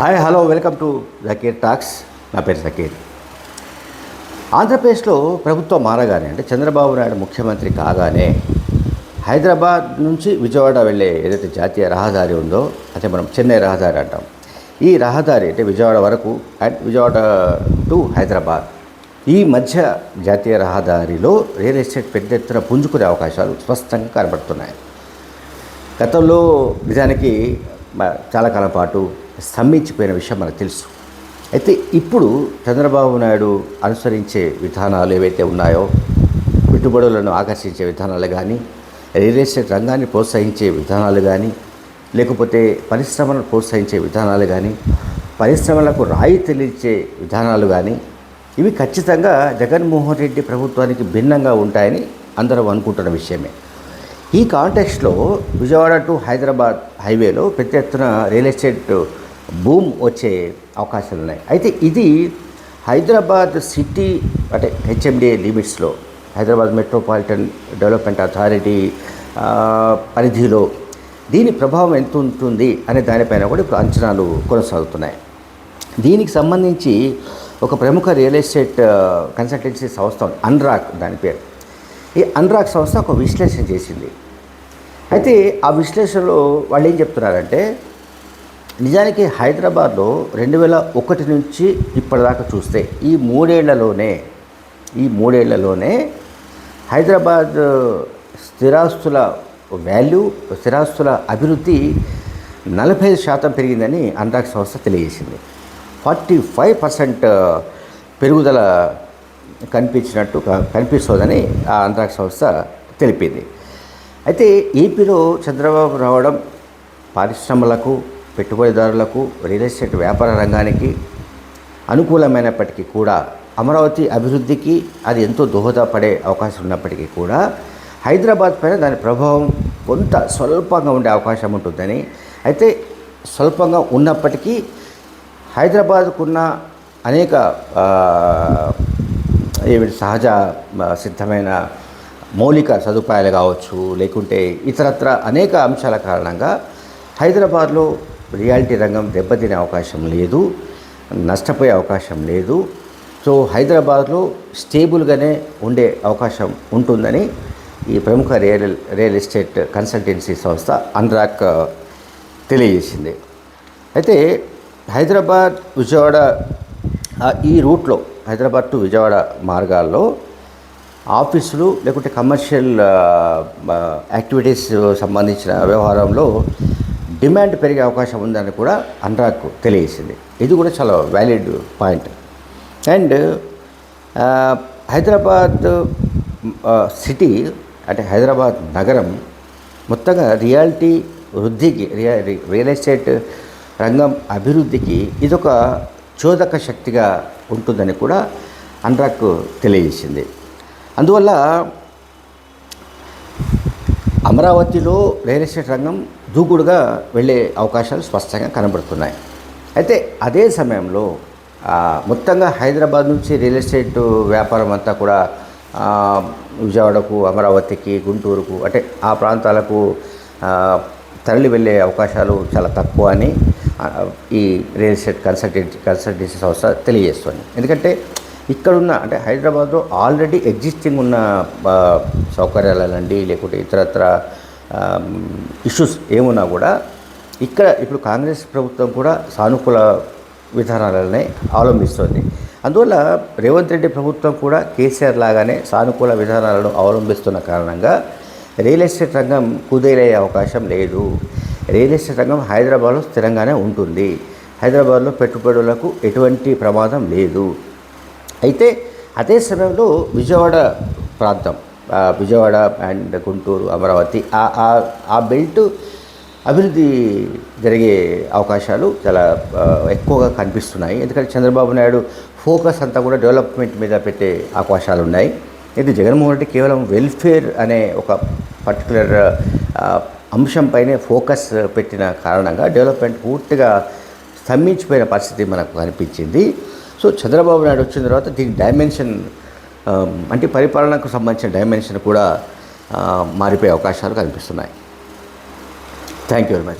Hi hello welcome to Zakir talks నా పేరు జకీర్ ఆంధ్రప్రదేశ్లో ప్రభుత్వం మారగానే అంటే చంద్రబాబు నాయుడు ముఖ్యమంత్రి కాగానే హైదరాబాద్ నుంచి విజయవాడ వెళ్ళే ఏదైతే జాతీయ రహదారి ఉందో అంటే మనం చెన్నై రహదారి అంటాం. ఈ రహదారి అంటే విజయవాడ వరకు అండ్ విజయవాడ టు హైదరాబాద్. ఈ మధ్య జాతీయ రహదారిలో రియల్ ఎస్టేట్ పెద్ద ఎత్తున పుంజుకునే అవకాశాలు స్పష్టంగా కనబడుతున్నాయి. గతంలో నిజానికి చాలా కాలం పాటు స్తంభించిపోయిన విషయం మనకు తెలుసు. అయితే ఇప్పుడు చంద్రబాబు నాయుడు అనుసరించే విధానాలు ఏవైతే ఉన్నాయో పెట్టుబడులను ఆకర్షించే విధానాలు కానీ రియల్ ఎస్టేట్ రంగాన్ని ప్రోత్సహించే విధానాలు కానీ లేకపోతే పరిశ్రమలను ప్రోత్సహించే విధానాలు కానీ పరిశ్రమలకు రాయితీలిచ్చే విధానాలు కానీ ఇవి ఖచ్చితంగా జగన్మోహన్ రెడ్డి ప్రభుత్వానికి భిన్నంగా ఉంటాయని అందరం అనుకుంటున్న విషయమే. ఈ కాంటెక్స్ట్లో విజయవాడ టు హైదరాబాద్ హైవేలో పెద్ద ఎత్తున రియల్ ఎస్టేట్ బూమ్ వచ్చే అవకాశాలు ఉన్నాయి. అయితే ఇది హైదరాబాద్ సిటీ అంటే హెచ్ఎండిఏ లిమిట్స్లో హైదరాబాద్ మెట్రోపాలిటన్ డెవలప్మెంట్ అథారిటీ పరిధిలో దీని ప్రభావం ఎంత ఉంటుంది అనే దానిపైన కూడా ఇప్పుడు అంచనాలు కొనసాగుతున్నాయి. దీనికి సంబంధించి ఒక ప్రముఖ రియల్ ఎస్టేట్ కన్సల్టెన్సీ సంస్థ అన్రాక్ దాని పేరు. ఈ అన్రాక్ సంస్థ ఒక విశ్లేషణ చేసింది. అయితే ఆ విశ్లేషణలో వాళ్ళు ఏం చెప్తున్నారంటే నిజానికి హైదరాబాద్లో రెండు వేల ఒకటి నుంచి ఇప్పటిదాకా చూస్తే ఈ మూడేళ్ళలోనే ఈ మూడేళ్ళలోనే హైదరాబాద్ స్థిరాస్తుల వాల్యూ స్థిరాస్తుల అభివృద్ధి నలభై ఐదు శాతం పెరిగిందని అనురాగ్ సంస్థ తెలియజేసింది. ఫార్టీ ఫైవ్ పర్సెంట్ పెరుగుదల కనిపించినట్టు కనిపిస్తోందని ఆ అంతరాక్ష సంస్థ తెలిపింది. అయితే ఏపీలో చంద్రబాబు రావడం పరిశ్రమలకు పెట్టుబడిదారులకు రియల్ ఎస్టేట్ వ్యాపార రంగానికి అనుకూలమైనప్పటికీ కూడా అమరావతి అభివృద్ధికి అది ఎంతో దోహదపడే అవకాశం ఉన్నప్పటికీ కూడా హైదరాబాద్ పైన దాని ప్రభావం కొంత స్వల్పంగా ఉండే అవకాశం ఉంటుందని. అయితే స్వల్పంగా ఉన్నప్పటికీ హైదరాబాద్కున్న అనేక ఏమిటి సహజ సిద్ధమైన మౌలిక సదుపాయాలు కావచ్చు లేకుంటే ఇతరత్ర అనేక అంశాల కారణంగా హైదరాబాద్లో రియాలిటీ రంగం దెబ్బతినే అవకాశం లేదు నష్టపోయే అవకాశం లేదు. సో హైదరాబాద్లో స్టేబుల్గానే ఉండే అవకాశం ఉంటుందని ఈ ప్రముఖ రియల్ రియల్ ఎస్టేట్ కన్సల్టెన్సీ సంస్థ అన్రాక్ తెలియజేసింది. అయితే హైదరాబాద్ విజయవాడ ఈ రూట్లో హైదరాబాద్ టు విజయవాడ మార్గాల్లో ఆఫీసులు లేకుంటే కమర్షియల్ యాక్టివిటీస్ సంబంధించిన వ్యవహారంలో డిమాండ్ పెరిగే అవకాశం ఉందని కూడా అనురాగ్ తెలియజేసింది. ఇది కూడా చాలా valid point. And Hyderabad city అంటే హైదరాబాద్ నగరం మొత్తంగా రియాలిటీ వృద్ధికి రియా రియల్ ఎస్టేట్ రంగం అభివృద్ధికి ఇదొక చోదక శక్తిగా ఉంటుందని కూడా అనురాగ్ తెలియజేసింది. అందువల్ల అమరావతిలో రియల్ ఎస్టేట్ రంగం దూకుడుగా వెళ్ళే అవకాశాలు స్పష్టంగా కనబడుతున్నాయి. అయితే అదే సమయంలో మొత్తంగా హైదరాబాద్ నుంచి రియల్ ఎస్టేట్ వ్యాపారం అంతా కూడా విజయవాడకు అమరావతికి గుంటూరుకు అంటే ఆ ప్రాంతాలకు తరలి వెళ్ళే అవకాశాలు చాలా తక్కువ అని ఈ రియల్ ఎస్టేట్ కన్సల్టెన్సీ కన్సల్టెన్సీ సంస్థ తెలియజేస్తుంది. ఎందుకంటే ఇక్కడున్న అంటే హైదరాబాద్లో ఆల్రెడీ ఎగ్జిస్టింగ్ ఉన్న సౌకర్యాలనండి లేకుంటే ఇతరత్ర ఇష్యూస్ ఏమున్నా కూడా ఇక్కడ ఇప్పుడు కాంగ్రెస్ ప్రభుత్వం కూడా సానుకూల విధానాలనే అవలంబిస్తుంది. అందువల్ల రేవంత్ రెడ్డి ప్రభుత్వం కూడా కేసీఆర్ లాగానే సానుకూల విధానాలను అవలంబిస్తున్న కారణంగా రియల్ ఎస్టేట్ రంగం కుదేలయ్యే అవకాశం లేదు. రియల్ ఎస్టేట్ రంగం హైదరాబాద్లో స్థిరంగానే ఉంటుంది. హైదరాబాద్లో పెట్టుబడులకు ఎటువంటి ప్రమాదం లేదు. అయితే అదే సమయంలో విజయవాడ ప్రాంతం విజయవాడ అండ్ గుంటూరు అమరావతి ఆ ఆ- బెల్ట్ అభివృద్ధి జరిగే అవకాశాలు చాలా ఎక్కువగా కనిపిస్తున్నాయి. ఎందుకంటే చంద్రబాబు నాయుడు ఫోకస్ అంతా కూడా డెవలప్మెంట్ మీద పెట్టే అవకాశాలు ఉన్నాయి. ఇది జగన్మోహన్ రెడ్డి కేవలం వెల్ఫేర్ అనే ఒక పర్టికులర్ అంశంపైనే ఫోకస్ పెట్టిన కారణంగా డెవలప్మెంట్ పూర్తిగా స్తంభించిపోయిన పరిస్థితి మనకు కనిపించింది. సో చంద్రబాబు నాయుడు వచ్చిన తర్వాత దీని డైమెన్షన్ అంటే పరిపాలనకు సంబంధించిన డైమెన్షన్ కూడా మారిపోయే అవకాశాలు కనిపిస్తున్నాయి. Thank you very much